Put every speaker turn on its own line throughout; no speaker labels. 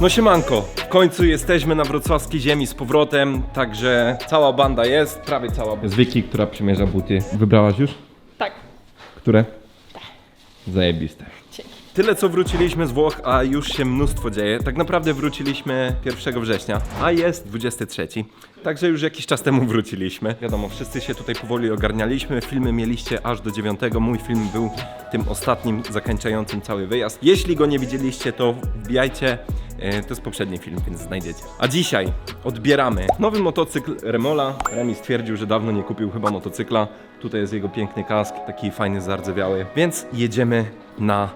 No siemanko, w końcu jesteśmy na wrocławskiej ziemi z powrotem, także cała banda jest, prawie cała. Jest Wiki, która przymierza buty. Wybrałaś już?
Tak.
Które? Zajebiste.
Dzięki.
Tyle co wróciliśmy z Włoch, a już się mnóstwo dzieje. Tak naprawdę wróciliśmy 1 września, a jest 23. Także już jakiś czas temu wróciliśmy. Wiadomo, wszyscy się tutaj powoli ogarnialiśmy. Filmy mieliście aż do 9. Mój film był tym ostatnim, zakończającym cały wyjazd. Jeśli go nie widzieliście, to wbijajcie. E, To jest poprzedni film, więc znajdziecie. A dzisiaj odbieramy nowy motocykl Remola. Remi stwierdził, że dawno nie kupił chyba motocykla. Tutaj jest jego piękny kask, taki fajny, zardzewiały. Więc jedziemy na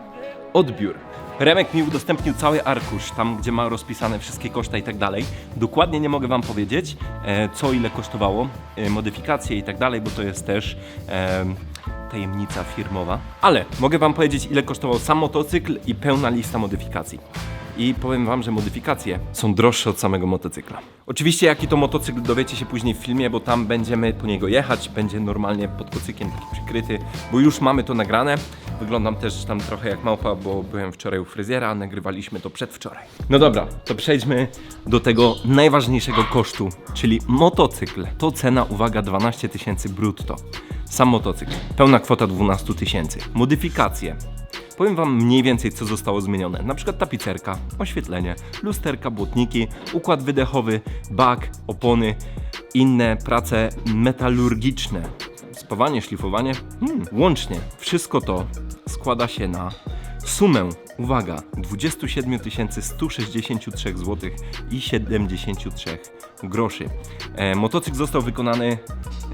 odbiór. Remek mi udostępnił cały arkusz, tam gdzie ma rozpisane wszystkie koszta i tak dalej. Dokładnie nie mogę wam powiedzieć, e, co ile kosztowało, e, modyfikacje i tak dalej, bo to jest też tajemnica firmowa. Ale mogę wam powiedzieć, ile kosztował sam motocykl i pełna lista modyfikacji. I powiem wam, że modyfikacje są droższe od samego motocykla. Oczywiście jaki to motocykl dowiecie się później w filmie, bo tam będziemy po niego jechać, będzie normalnie pod kocykiem taki przykryty, bo już mamy to nagrane. Wyglądam też tam trochę jak małpa, bo byłem wczoraj u fryzjera, nagrywaliśmy to przedwczoraj. No dobra, to przejdźmy do tego najważniejszego kosztu, czyli motocykl. To cena, uwaga, 12 tysięcy brutto. Sam motocykl, pełna kwota 12 tysięcy. Modyfikacje, Powiem wam mniej więcej co zostało zmienione. Na przykład tapicerka, oświetlenie, lusterka, błotniki, układ wydechowy, bak, opony, inne prace metalurgiczne. Spawanie, szlifowanie. Hmm. Łącznie wszystko to składa się na sumę, uwaga, 27 163 zł i 73 groszy. E, motocykl został wykonany,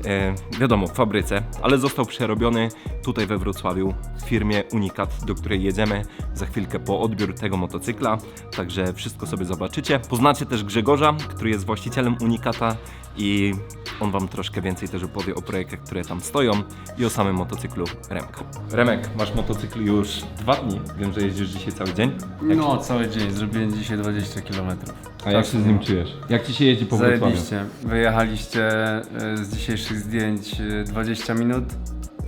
e, wiadomo, w fabryce, ale został przerobiony tutaj we Wrocławiu w firmie Unikat, do której jedziemy za chwilkę po odbiór tego motocykla. Także wszystko sobie zobaczycie. Poznacie też Grzegorza, który jest właścicielem Unikata i on wam troszkę więcej też opowie o projektach, które tam stoją i o samym motocyklu Remka. Remek, masz motocykl już dwa dni. Wiem, że jeździsz dzisiaj cały dzień. Jak
No, cały dzień. Zrobiłem dzisiaj 20 km.
A jak się z nim czujesz? Jak ci się jeździ po
Zajebiście. Wyjechaliście e, z dzisiejszych zdjęć e, 20 minut.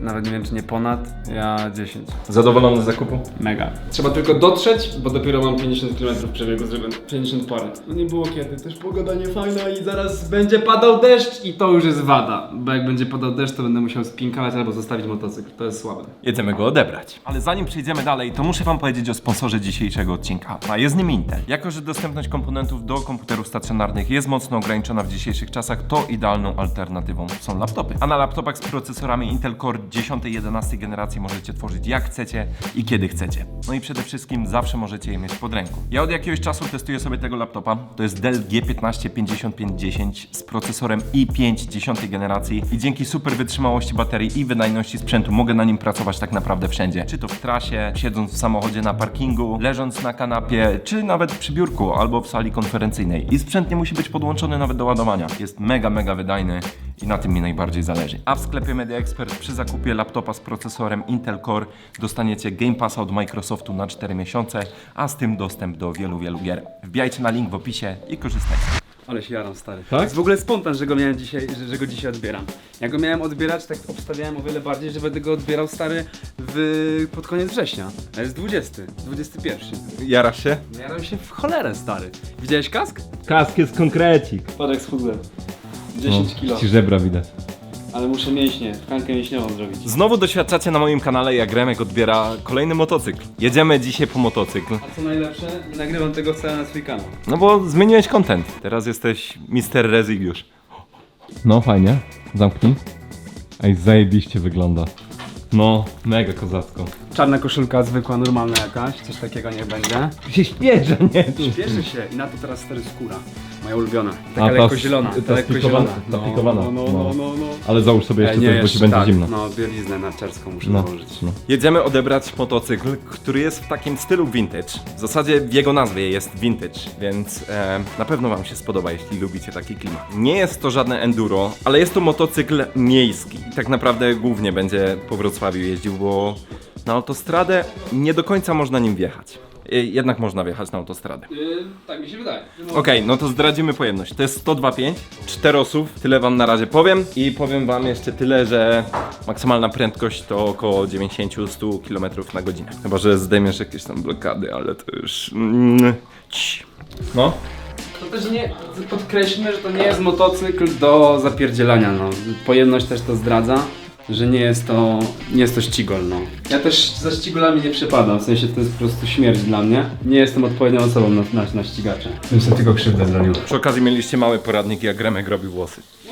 Nawet nie wiem, czy nie ponad. Ja 10.
Zadowolony z zakupu?
Mega.
Trzeba tylko dotrzeć, bo dopiero mam 50 km przebiegu zrobione. 50 parę. No nie było kiedy, też pogoda nie fajna i zaraz będzie padał deszcz i to już jest wada. Bo jak będzie padał deszcz, to będę musiał spinkować albo zostawić motocykl. To jest słabe.
Jedziemy go odebrać. Ale zanim przejdziemy dalej, to muszę wam powiedzieć o sponsorze dzisiejszego odcinka, a jest nim Intel. Jako, że dostępność komponentów do komputerów stacjonarnych jest mocno ograniczona w dzisiejszych czasach, to idealną alternatywą są laptopy. A na laptopach z procesorami Intel Core 10 i 11 generacji możecie tworzyć jak chcecie i kiedy chcecie. No i przede wszystkim zawsze możecie je mieć pod ręką. Ja od jakiegoś czasu testuję sobie tego laptopa. To jest Dell G15 5510 z procesorem i5 10 generacji i dzięki super wytrzymałości baterii i wydajności sprzętu mogę na nim pracować tak naprawdę wszędzie. Czy to w trasie, siedząc w samochodzie na parkingu, leżąc na kanapie, czy nawet przy biurku albo w sali konferencyjnej. I sprzęt nie musi być podłączony nawet do ładowania. Jest mega, mega wydajny i na tym mi najbardziej zależy. A w sklepie Media Expert przy zakupie laptopa z procesorem Intel Core dostaniecie Game Passa od Microsoftu na 4 miesiące, a z tym dostęp do wielu, wielu gier. Wbijajcie na link w opisie i korzystajcie.
Ale się jaram stary.
Tak?
To jest w ogóle spontan, że go miałem dzisiaj, że, że go dzisiaj odbieram. Jak go miałem odbierać, tak obstawiałem o wiele bardziej, że będę go odbierał stary w, pod koniec września. A jest 20, 21.
Jarasz się?
Jaram się w cholerę stary. Widziałeś kask?
Kask jest konkrecik.
Patrz jak schudłem. 10 kilo.
żebra widać.
Ale muszę mięśnie, tkankę mięśniową zrobić.
Znowu doświadczacie na moim kanale, jak Remek odbiera kolejny motocykl. Jedziemy dzisiaj po motocykl.
A co najlepsze, nie nagrywam tego wcale na swój kanał.
No bo zmieniłeś content. Teraz jesteś Mr. Rezygiusz. No fajnie. Zamknij. Ej, zajebiście wygląda. No, mega kozacko.
Czarna koszulka zwykła, normalna jakaś, coś takiego niech będzie.
Się śpiesza, nie?
Śpieszy się i na to teraz stary skóra. Moja ulubiona.
A
Taka
ta
lekko zielona.
ta
Ta lekko
spikowana,
zielona.
ta pikowana.
No, no,
No.
no, no, no.
Ale załóż sobie jeszcze
Ej,
coś, bo ci będzie
tak,
zimno.
No, bieliznę narciarską muszę
No,
założyć.
no. Jedziemy odebrać motocykl, który jest w takim stylu vintage. W zasadzie w jego nazwie jest vintage, więc e, na pewno Wam się spodoba, jeśli lubicie taki klimat. Nie jest to żadne enduro, ale jest to motocykl miejski. I tak naprawdę głównie będzie po Wrocławiu jeździł, bo na autostradę nie do końca można nim wjechać. E, Jednak można wjechać na autostradę.
Yy, tak mi się wydaje.
Okej, no to zdradzimy pojemność. To jest 102.5, 4 osób, tyle wam na razie powiem. I powiem wam jeszcze tyle, że maksymalna prędkość to około 90-100 km na godzinę. Chyba, że zdejmiesz jakieś tam blokady, ale to już... Mm. No.
To też nie, podkreślmy, że to nie jest motocykl do zapierdzielania, no. Pojemność też to zdradza, że nie jest to, nie jest to ścigol, no. Ja też za ścigolami nie przepadam, w sensie to jest po prostu śmierć dla mnie. Nie jestem odpowiednią osobą na, na, na ścigacze. Bym sobie tylko krzywdę zrobił.
Przy okazji mieliście mały poradnik, jak Remek robi włosy.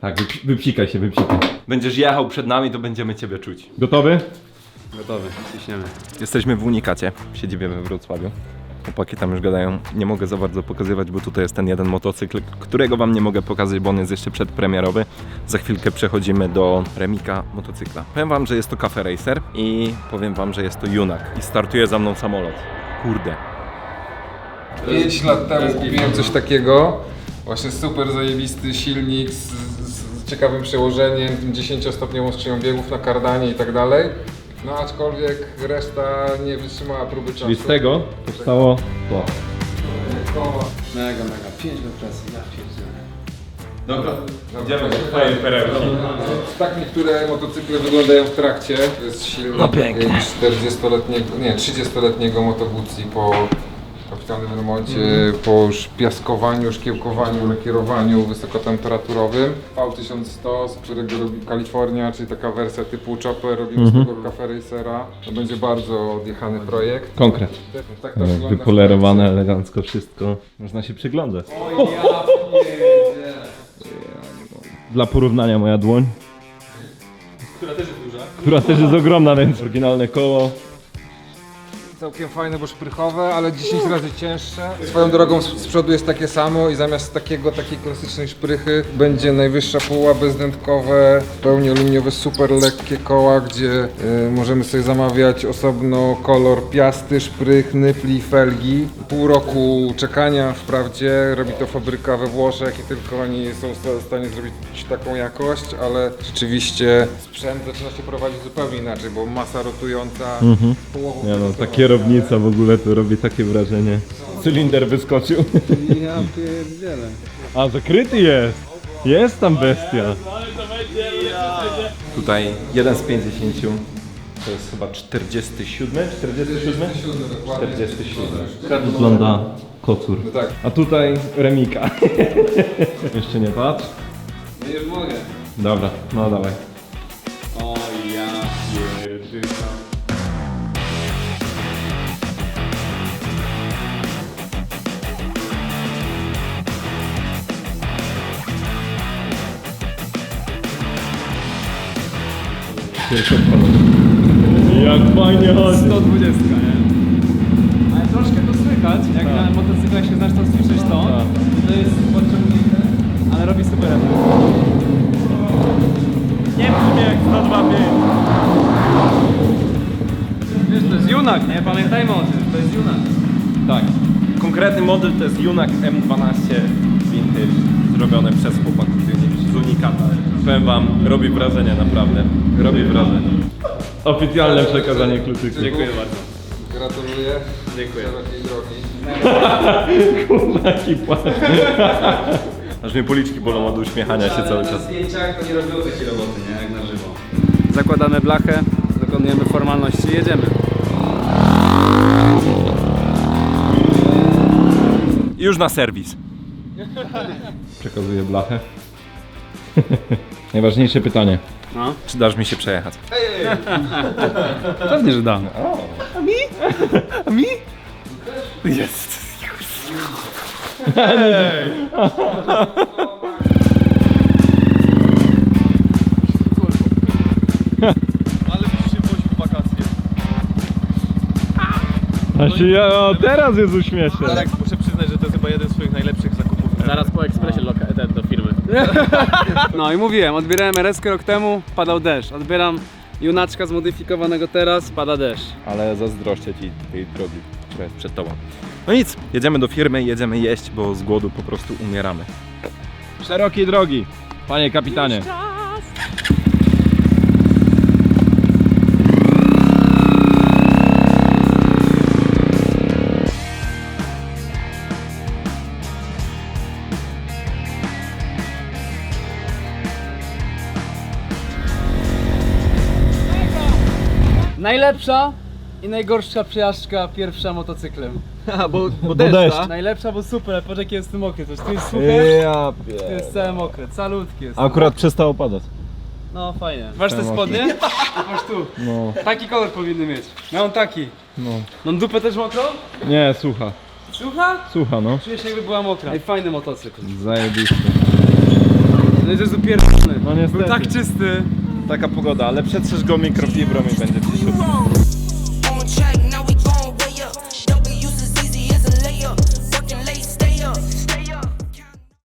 tak, wyp- wypsikaj się, wypsikaj. Będziesz jechał przed nami, to będziemy ciebie czuć. Gotowy?
Gotowy, ciśniemy.
Jesteśmy w Unikacie, w siedzibie we Wrocławiu. Chłopaki tam już gadają, nie mogę za bardzo pokazywać, bo tutaj jest ten jeden motocykl, którego wam nie mogę pokazać, bo on jest jeszcze przedpremierowy. Za chwilkę przechodzimy do remika motocykla. Powiem wam, że jest to Cafe Racer i powiem wam, że jest to Junak i startuje za mną samolot. Kurde.
5 lat temu kupiłem coś takiego. Właśnie super zajebisty silnik z, z, z ciekawym przełożeniem, tym 10-stopniową skrzynią biegów na kardanie i tak dalej. No aczkolwiek reszta nie wytrzymała próby czasu.
Czyli z tego powstało to.
Koła.
Mega, mega. 5 do presji, ja pierdzielę.
Dobra, idziemy do twojej perełki.
Tak niektóre motocykle wyglądają w trakcie. To jest silnik
No pięknie.
40-letniego, nie 30-letniego Moto Guzzi po kapitalnym remoncie, po już piaskowaniu, szkiełkowaniu, lakierowaniu wysokotemperaturowym. V1100, z którego robi Kalifornia, czyli taka wersja typu chopper, robimy z tego Cafe Racera. To będzie bardzo odjechany projekt.
Konkret.
Tak to wygląda w
Wypolerowane elegancko wszystko. Można się przyglądać. Dla porównania moja dłoń. Która też jest duża. Która też jest ogromna, więc oryginalne koło.
Całkiem fajne, bo szprychowe, ale 10 razy cięższe. Swoją drogą z z przodu jest takie samo i zamiast takiego, takiej klasycznej szprychy będzie najwyższa póła bezdętkowe, pełni aluminiowe, super lekkie koła, gdzie y, możemy sobie zamawiać osobno kolor piasty, szprych, nypli, felgi. Pół roku czekania wprawdzie, robi to fabryka we Włoszech i tylko oni są w stanie zrobić taką jakość, ale rzeczywiście sprzęt zaczyna się prowadzić zupełnie inaczej, bo masa rotująca, połową
Nie no, ta
produktowana.
Kierownica w ogóle to robi takie wrażenie. Cylinder wyskoczył.
Ja pierdzielę.
A, zakryty jest! Jest tam bestia. Tutaj jeden z 50. To jest chyba 47? 47? 47. Tak wygląda kocur.
No tak.
A tutaj remika. Jeszcze nie patrz.
No już mogę.
Dobra, no dawaj. Jak fajnie chodzi.
120, nie? Ale troszkę to słychać, jak na motocyklach się znasz to słyszysz to. To jest podciągnięte, ale robi super efekt.
Nie brzmi jak 102
Wiesz, to jest Junak, nie? Pamiętajmy o tym, to jest Junak.
Tak. Konkretny model to jest Junak M12 Vintage, zrobione przez chłopaków z Unikata. Powiem wam, robi wrażenie naprawdę. Robi wrażenie. Oficjalne przekazanie kluczyków.
Dziękuję bardzo. Gratuluję. Dziękuję. Szerokiej drogi.
Aż mnie policzki bolą od uśmiechania się cały czas.
zdjęciach to nie robiło takiej roboty, nie? Jak na żywo. Zakładamy blachę, dokonujemy formalności i jedziemy.
Już na serwis. Przekazuję blachę. Najważniejsze pytanie.
No.
Czy dasz mi się przejechać?
Pewnie, że dam.
Jest.
Ale byś się woził w wakacje.
A się ja, o, teraz jest uśmieszne.
Tak, muszę przyznać, że to jest chyba jeden z swoich najlepszych zakupów.
Zaraz po ekspresie loka, ten do firmy.
No i mówiłem, odbierałem RS rok temu, padał deszcz. Odbieram Junaczka zmodyfikowanego teraz, pada deszcz.
Ale zazdroszczę ci tej drogi, która jest przed tobą. No nic, jedziemy do firmy jedziemy jeść, bo z głodu po prostu umieramy. Szerokiej drogi, panie kapitanie.
Najlepsza
I najgorsza przejażdżka pierwsza motocyklem.
A, bo, bo
deszcz,
deszcz?
Najlepsza, bo super, patrz jaki jest tu mokry. To jest, tu jest suche,
Ja
tu jest całe mokre, calutkie jest.
Akurat przestało padać.
No fajnie. Masz te spodnie? Masz tu.
No,
Taki kolor powinny mieć. Mam taki.
no.
Mam dupę też mokrą?
Nie, słucha.
Słucha?
Słucha, no.
Czuję się jakby była mokra. Ej, fajny motocykl.
Zajebiście.
No i to jest upierdolony.
No niestety.
Był tak czysty.
Taka pogoda, ale przetrzesz go mikrofibrom i będzie.